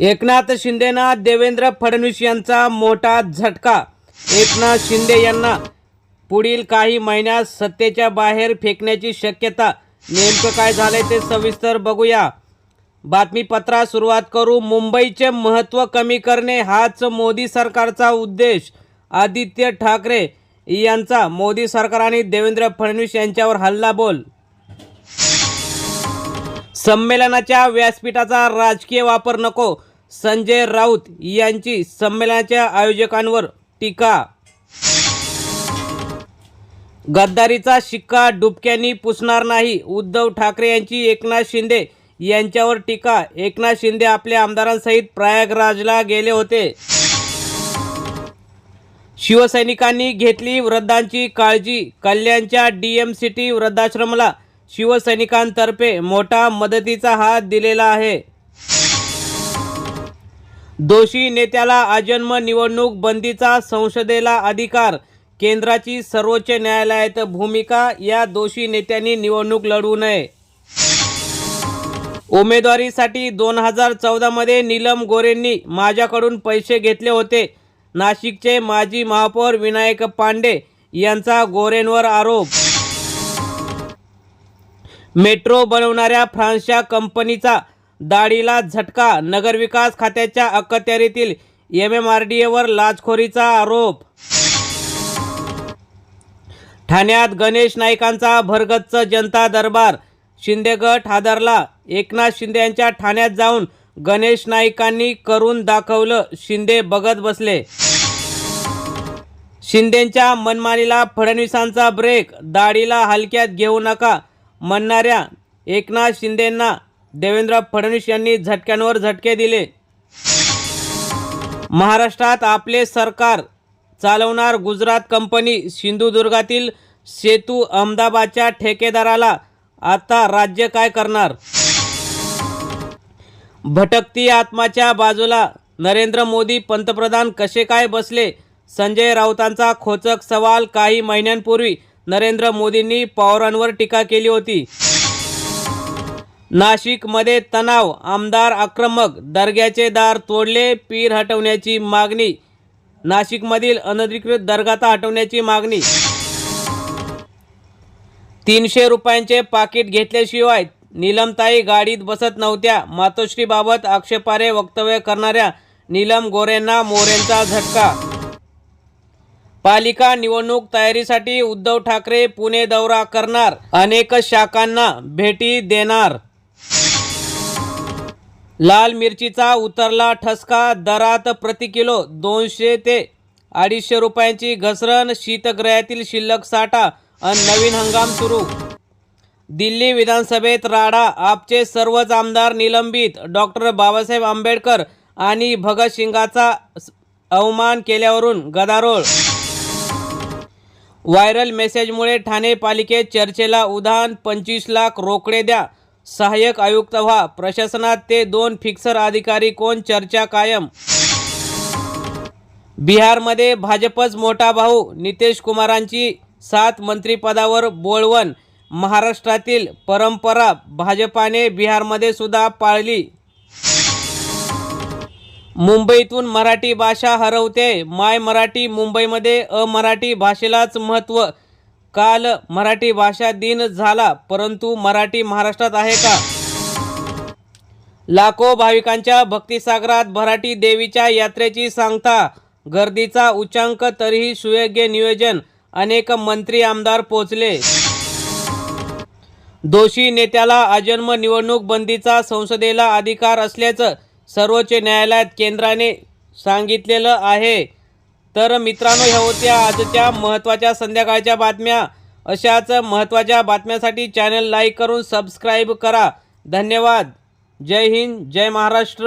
एकनाथ शिंदेना देवेंद्र फडणवीस यांचा मोठा झटका. एकनाथ शिंदे यांना पुढील काही महिन्यात सत्तेच्या बाहेर फेकण्याची शक्यता नेमकं काय झालंय ते सविस्तर बघूया. बातमीपत्रात सुरुवात करू. मुंबईचे महत्त्व कमी करणे हाच मोदी सरकारचा उद्देश. आदित्य ठाकरे यांचा मोदी सरकार आणि देवेंद्र फडणवीस यांच्यावर हल्ला बोल संमेलनाच्या व्यासपीठाचा राजकीय वापर नको. संजय राऊत यांची संमेलनाच्या आयोजकांवर टीका. गद्दारीचा शिक्का डुबक्यांनी पुसणार नाही. उद्धव ठाकरे यांची एकनाथ शिंदे यांच्यावर टीका. एकनाथ शिंदे आपल्या आमदारांसहित प्रयागराजला गेले होते. शिवसैनिकांनी घेतली वृद्धांची काळजी. कल्याणच्या डी एम सिटी वृद्धाश्रमला शिवसैनिकांतर्फे मोठा मदतीचा हात दिलेला आहे. दोषी नेत्याला आजन्म निवडणूक बंदीचा संसदेला अधिकार. केंद्राची सर्वोच्च न्यायालयात भूमिका या दोषी नेत्यांनी निवडणूक लढवू नये. उमेदवारीसाठी दोन हजार चौदामध्ये नीलम गोरेंनी माझ्याकडून पैसे घेतले होते. नाशिकचे माजी महापौर विनायक पांडे यांचा गोरेंवर आरोप. मेट्रो बनवणाऱ्या फ्रान्सच्या कंपनीचा दाढीला झटका. नगरविकास खात्याच्या अखत्यारीतील एम एम आर डी एवर लाचखोरीचा आरोप. ठाण्यात गणेश नाईकांचा भरगच्च जनता दरबार. शिंदेगट हादरला. एकनाथ शिंदे यांच्या ठाण्यात जाऊन गणेश नाईकांनी करून दाखवलं. शिंदे बघत बसले. शिंदेच्या मनमानीला फडणवीसांचा ब्रेक दाढीला हलक्यात घेऊ नका. म्हणणाऱ्या एकनाथ शिंदेंना देवेंद्र फडणवीस यांनी झटक्यांवर झटके दिले. महाराष्ट्रात आपले सरकार चालवणार गुजरात कंपनी सिंधुदुर्गातील सेतू अहमदाबादच्या ठेकेदाराला आता राज्य काय करणार? भटकती आत्माच्या बाजूला नरेंद्र मोदी पंतप्रधान कसे काय बसले? संजय राऊतांचा खोचक सवाल काही महिन्यांपूर्वी नरेंद्र मोदींनी पवारांवर टीका केली होती. नाशिकमध्ये तणाव. आमदार आक्रमक. दर्ग्याचे दार तोडले पीर हटवण्याची मागणी. नाशिकमधील अनधिकृत दर्गाता हटवण्याची मागणी. तीनशे रुपयांचे पाकिट घेतल्याशिवाय नीलमताई गाडीत बसत नव्हत्या. मातोश्रीबाबत आक्षेपारे वक्तव्य करणाऱ्या नीलम गोरेंना मोरेंचा झटका. पालिका निवडणूक तयारीसाठी उद्धव ठाकरे पुणे दौरा करणार. अनेक शाखांना भेटी देणार. लाल मिरचीचा उतरला ठसका दरात प्रति किलो दोनशे ते अडीचशे रुपयांची घसरण शीतगृहातील शिल्लक साठा आणि नवीन हंगाम सुरू. दिल्ली विधानसभेत राडा आपचे सर्वच आमदार निलंबित. डॉक्टर बाबासाहेब आंबेडकर आणि भगतसिंगाचा अवमान केल्यावरून गदारोळ. व्हायरल मेसेजमुळे ठाणे पालिकेत चर्चेला उधाण पंचवीस लाख रोकडे द्या. सहाय्यक आयुक्त व्हा. प्रशासनात ते दोन फिक्सर अधिकारी कोण? चर्चा कायम. बिहारमध्ये भाजपच मोठा भाऊ. नितेश कुमारांची सात मंत्रिपदावर बोळवण. महाराष्ट्रातील परंपरा भाजपाने बिहारमध्ये सुद्धा पाळली. मुंबईतून मराठी भाषा हरवते. माय मराठी मुंबईमध्ये अमराठी भाषेलाच महत्त्व. काल मराठी भाषा दिन झाला परंतु मराठी महाराष्ट्रात आहे का? लाखो भाविकांच्या भक्तिसागरात भराटी देवीच्या यात्रेची सांगता गर्दीचा उच्चांक तरीही सुयोग्य नियोजन अनेक मंत्री आमदार पोचले. दोषी नेत्याला आजन्म निवडणूक बंदीचा संसदेला अधिकार असल्याचं सर्वोच्च न्यायालयात केंद्राने सांगितलेलं आहे. तर मित्रांनो ह्या होत्या आजच्या महत्त्वाच्या संध्याकाळच्या बातम्या. अशाच महत्त्वाच्या बातम्यासाठी चॅनल लाईक करून सबस्क्राईब करा. धन्यवाद. जय हिंद जय महाराष्ट्र.